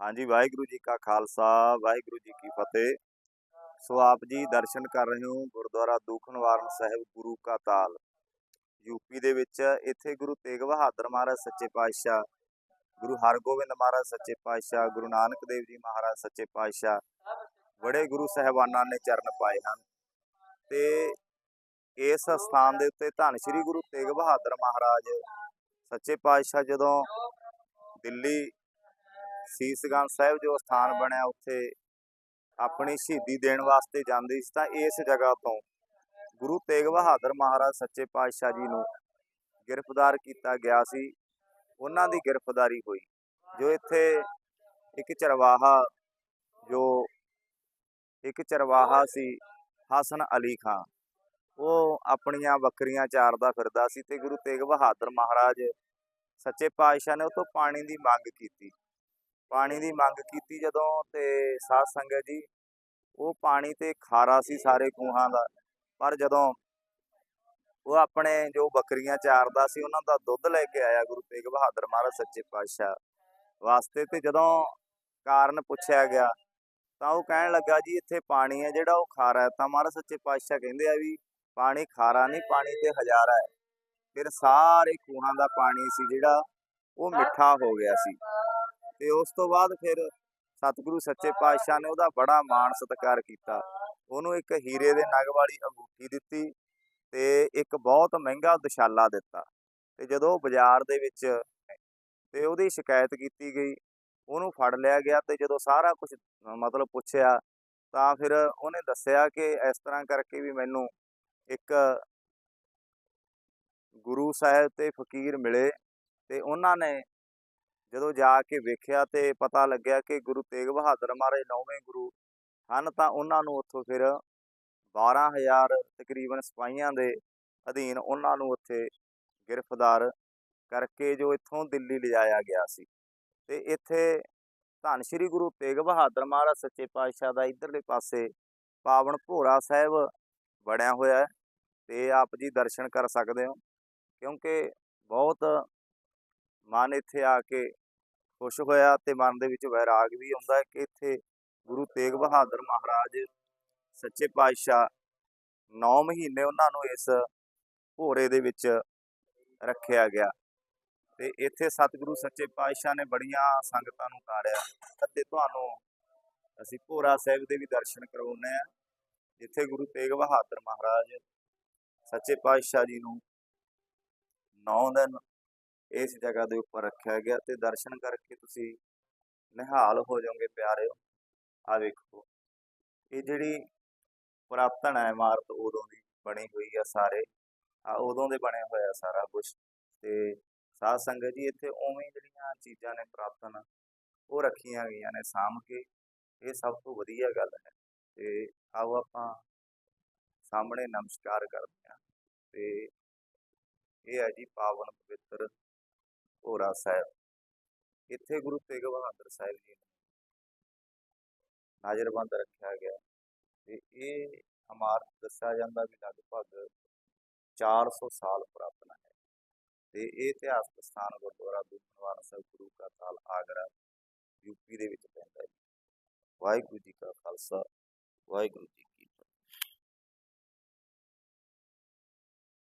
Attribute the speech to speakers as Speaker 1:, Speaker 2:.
Speaker 1: ਹਾਂਜੀ, ਵਾਹਿਗੁਰੂ ਜੀ ਕਾ ਖਾਲਸਾ, ਵਾਹਿਗੁਰੂ ਜੀ ਕੀ ਫਤਿਹ। ਸੋ ਆਪ ਜੀ ਦਰਸ਼ਨ ਕਰ ਰਹੇ ਹੋ ਗੁਰਦੁਆਰਾ ਦੂਖ ਨਿਵਾਰਨ ਸਾਹਿਬ ਗੁਰੂ ਕਾ ਤਾਲ। ਯੂਪੀ ਦੇ ਵਿੱਚ ਇੱਥੇ ਗੁਰੂ ਤੇਗ ਬਹਾਦਰ ਮਹਾਰਾਜ ਸੱਚੇ ਪਾਤਸ਼ਾਹ, ਗੁਰੂ ਹਰਗੋਬਿੰਦ ਮਹਾਰਾਜ ਸੱਚੇ ਪਾਤਸ਼ਾਹ, ਗੁਰੂ ਨਾਨਕ ਦੇਵ ਜੀ ਮਹਾਰਾਜ ਸੱਚੇ ਪਾਤਸ਼ਾਹ, ਬੜੇ ਗੁਰੂ ਸਾਹਿਬਾਨਾਂ ਨੇ ਚਰਨ ਪਾਏ ਹਨ। ਤੇ ਇਸ ਸਥਾਨ ਦੇ ਉੱਤੇ ਧੰਨ ਸ਼੍ਰੀ ਗੁਰੂ ਤੇਗ ਬਹਾਦਰ ਮਹਾਰਾਜ ਸੱਚੇ ਪਾਤਸ਼ਾਹ ਜਦੋਂ ਦਿੱਲੀ ਸੀਸਗੰਜ ਸਾਹਿਬ ਜੋ ਸਥਾਨ ਬਣਿਆ ਉੱਥੇ, ਆਪਣੀ ਸ਼ਹੀਦੀ ਦੇਣ ਵਾਸਤੇ ਜਾਂਦੇ ਸੀ ਤਾਂ ਇਸ ਜਗ੍ਹਾ ਤੋਂ ਗੁਰੂ ਤੇਗ ਬਹਾਦਰ ਮਹਾਰਾਜ ਸੱਚੇ ਪਾਤਸ਼ਾਹ ਜੀ ਨੂੰ ਗ੍ਰਿਫਤਾਰ ਕੀਤਾ ਗਿਆ ਸੀ। ਉਹਨਾਂ ਦੀ ਗ੍ਰਿਫਤਾਰੀ ਹੋਈ, ਜੋ ਇੱਥੇ ਇੱਕ ਚਰਵਾਹਾ, ਜੋ ਇੱਕ ਚਰਵਾਹਾ ਸੀ ਹਸਨ ਅਲੀ ਖਾਨ, ਉਹ ਆਪਣੀਆਂ ਬੱਕਰੀਆਂ ਚਾਰਦਾ ਫਿਰਦਾ ਸੀ ਤੇ ਗੁਰੂ ਤੇਗ ਬਹਾਦਰ ਮਹਾਰਾਜ ਸੱਚੇ ਪਾਤਸ਼ਾਹ ਨੇ ਉਹ ਤੋਂ ਪਾਣੀ ਦੀ ਮੰਗ ਕੀਤੀ। ਪਾਣੀ ਦੀ ਮੰਗ ਕੀਤੀ ਜਦੋਂ ਤੇ ਸਾਧ ਸੰਗਤ ਜੀ, ਉਹ ਪਾਣੀ ਤੇ ਖਾਰਾ ਸੀ ਸਾਰੇ ਖੂਹਾਂ ਦਾ, ਪਰ ਜਦੋਂ ਉਹ ਆਪਣੇ ਜੋ ਬੱਕਰੀਆਂ ਚਾਰਦਾ ਸੀ, ਉਹਨਾਂ ਦਾ ਦੁੱਧ ਲੈ ਕੇ ਆਇਆ ਗੁਰੂ ਤੇਗ ਬਹਾਦਰ ਮਹਾਰਾਜ ਸੱਚੇ ਪਾਤਸ਼ਾਹ ਵਾਸਤੇ ਤੇ ਜਦੋਂ ਕਾਰਨ ਪੁੱਛਿਆ ਗਿਆ, ਤਾਂ ਉਹ ਕਹਿਣ ਲੱਗਾ ਜੀ ਇੱਥੇ ਪਾਣੀ ਹੈ ਜਿਹੜਾ ਉਹ ਖਾਰਾ ਹੈ, ਤਾਂ ਮਹਾਰਾਜ ਸੱਚੇ ਪਾਤਸ਼ਾਹ ਕਹਿੰਦੇ ਆ ਵੀ ਪਾਣੀ ਖਾਰਾ ਨਹੀਂ, ਪਾਣੀ ਤੇ ਹਜ਼ਾਰਾ ਹੈ। ਫਿਰ ਸਾਰੇ ਖੂਹਾਂ ਦਾ ਪਾਣੀ ਸੀ ਜਿਹੜਾ, ਉਹ ਮਿੱਠਾ ਹੋ ਗਿਆ ਸੀ। ਤੇ ਉਸ ਤੋਂ ਬਾਅਦ ਫਿਰ ਸਤਿਗੁਰੂ ਸੱਚੇ ਪਾਤਸ਼ਾਹ ਨੇ ਉਹਦਾ ਬੜਾ ਮਾਣ ਸਤਿਕਾਰ ਕੀਤਾ। ਉਹਨੂੰ ਇੱਕ ਹੀਰੇ ਦੇ ਨਗ ਵਾਲੀ ਅੰਗੂਠੀ ਦਿੱਤੀ ਤੇ ਇੱਕ ਬਹੁਤ ਮਹਿੰਗਾ ਦੁਸ਼ਾਲਾ ਦਿੱਤਾ। ਤੇ ਜਦੋਂ ਉਹ ਬਾਜ਼ਾਰ ਦੇ ਵਿੱਚ ਤੇ ਉਹਦੀ ਸ਼ਿਕਾਇਤ ਕੀਤੀ ਗਈ, ਉਹਨੂੰ ਫੜ ਲਿਆ ਗਿਆ ਤੇ ਜਦੋਂ ਸਾਰਾ ਕੁਝ ਮਤਲਬ ਪੁੱਛਿਆ ਤਾਂ ਫਿਰ ਉਹਨੇ ਦੱਸਿਆ ਕਿ ਇਸ ਤਰ੍ਹਾਂ ਕਰਕੇ ਵੀ ਮੈਨੂੰ ਇੱਕ ਗੁਰੂ ਸਾਹਿਬ ਤੇ ਫਕੀਰ ਮਿਲੇ ਤੇ ਉਹਨਾਂ ਨੇ ਜਦੋਂ ਜਾ ਕੇ ਵੇਖਿਆ ਤੇ ਪਤਾ ਲੱਗਿਆ ਕਿ ਗੁਰੂ ਤੇਗ ਬਹਾਦਰ ਮਹਾਰਾਜ ਨੌਵੇਂ ਗੁਰੂ ਹਨ, ਤਾਂ ਉਹਨਾਂ ਨੂੰ ਉੱਥੋਂ ਫਿਰ 12000 ਤਕਰੀਬਨ ਸਿਪਾਹੀਆਂ ਦੇ ਅਧੀਨ ਉਹਨਾਂ ਨੂੰ ਉੱਥੇ ਗ੍ਰਿਫਤਾਰ ਕਰਕੇ ਜੋ ਇੱਥੋਂ ਦਿੱਲੀ ਲਿਜਾਇਆ ਗਿਆ ਸੀ। ਤੇ ਇੱਥੇ ਧੰਨ ਸ਼੍ਰੀ ਗੁਰੂ ਤੇਗ ਬਹਾਦਰ ਮਹਾਰਾਜ ਸੱਚੇ ਪਾਤਸ਼ਾਹ ਦਾ ਇਧਰਲੇ ਪਾਸੇ ਪਾਵਨ ਭੋਰਾ ਸਾਹਿਬ ਬਣਿਆ ਹੋਇਆ ਹੈ, ਤੇ ਆਪ ਜੀ ਦਰਸ਼ਨ ਕਰ ਸਕਦੇ ਹੋ, ਕਿਉਂਕਿ ਬਹੁਤ ਮਨ ਇੱਥੇ ਆ ਕੇ ਖੁਸ਼ ਹੋਇਆ ਤੇ ਮਨ ਦੇ ਵਿੱਚ ਵੈਰਾਗ ਵੀ ਆਉਂਦਾ ਹੈ ਕਿ ਇੱਥੇ ਗੁਰੂ ਤੇਗ ਬਹਾਦਰ ਮਹਾਰਾਜ, ਸੱਚੇ ਪਾਤਸ਼ਾਹ 9 ਮਹੀਨੇ ਉਹਨਾਂ ਨੂੰ ਇਸ ਭੋਰੇ ਦੇ ਵਿੱਚ ਰੱਖਿਆ ਗਿਆ ਤੇ ਇੱਥੇ ਸਤਿਗੁਰੂ ਸੱਚੇ ਪਾਤਸ਼ਾਹ ਨੇ ਬੜੀਆਂ ਸੰਗਤਾਂ ਨੂੰ ਤਾਰਿਆ ਅਤੇ ਤੁਹਾਨੂੰ ਅਸੀਂ ਭੋਰਾ ਸਾਹਿਬ ਦੇ ਵੀ ਦਰਸ਼ਨ ਕਰਵਾਉਨੇ ਆ ਜਿੱਥੇ ਗੁਰੂ ਤੇਗ ਬਹਾਦਰ ਮਹਾਰਾਜ ਸੱਚੇ ਪਾਤਸ਼ਾਹ ਜੀ ਨੂੰ 9 ਦਿਨ ਇਸ ਜਗ੍ਹਾ ਦੇ ਉੱਪਰ ਰੱਖਿਆ ਗਿਆ ਤੇ ਦਰਸ਼ਨ ਕਰਕੇ ਤੁਸੀਂ ਨਿਹਾਲ ਹੋ ਜਾਓਗੇ ਪਿਆਰਿਓ। ਆ ਵੇਖੋ, ਇਹ ਜਿਹੜੀ ਪੁਰਾਤਨ ਹੈ ਇਮਾਰਤ ਉਦੋਂ ਦੀ ਬਣੀ ਹੋਈ ਆ ਸਾਰੇ। ਆ ਉਦੋਂ ਦੇ ਬਣੇ ਹੋਇਆ ਸਾਰਾ ਕੁਝ ਤੇ ਸਾਧ ਸੰਗਤ ਜੀ, ਇੱਥੇ ਉਵੇਂ ਜਿਹੜੀਆਂ ਚੀਜ਼ਾਂ ਨੇ ਪੁਰਾਤਨ, ਉਹ ਰੱਖੀਆਂ ਗਈਆਂ ਨੇ ਸਾਂਭ ਕੇ। ਇਹ ਸਭ ਤੋਂ ਵਧੀਆ ਗੱਲ ਹੈ। ਤੇ ਆਓ ਆਪਾਂ ਸਾਹਮਣੇ ਨਮਸਕਾਰ ਕਰਦੇ ਹਾਂ। ਤੇ ਇਹ ਹੈ ਜੀ ਪਾਵਨ ਪਵਿੱਤਰ ਭੋਰਾ ਸਾਹਿਬ। ਇੱਥੇ ਗੁਰੂ ਤੇਗ ਬਹਾਦਰ ਸਾਹਿਬ ਜੀ ਨੂੰ ਨਜ਼ਰਬੰਦ ਰੱਖਿਆ ਗਿਆ ਤੇ ਇਹ ਇਮਾਰਤ ਦੱਸਿਆ ਜਾਂਦਾ ਵੀ ਲਗਭਗ 400 ਸਾਲ ਪੁਰਾਤਨ ਹੈ। ਤੇ ਇਹ ਇਤਿਹਾਸਕ ਸਥਾਨ ਗੁਰਦੁਆਰਾ ਦੂਖਨਵਾਰ ਸਾਹਿਬ ਗੁਰੂ ਕਾ ਤਾਲ ਆਗਰਾ ਯੂਪੀ ਦੇ ਵਿੱਚ ਪੈਂਦਾ ਹੈ। ਵਾਹਿਗੁਰੂ ਜੀ ਕਾ ਖਾਲਸਾ, ਵਾਹਿਗੁਰੂ ਜੀ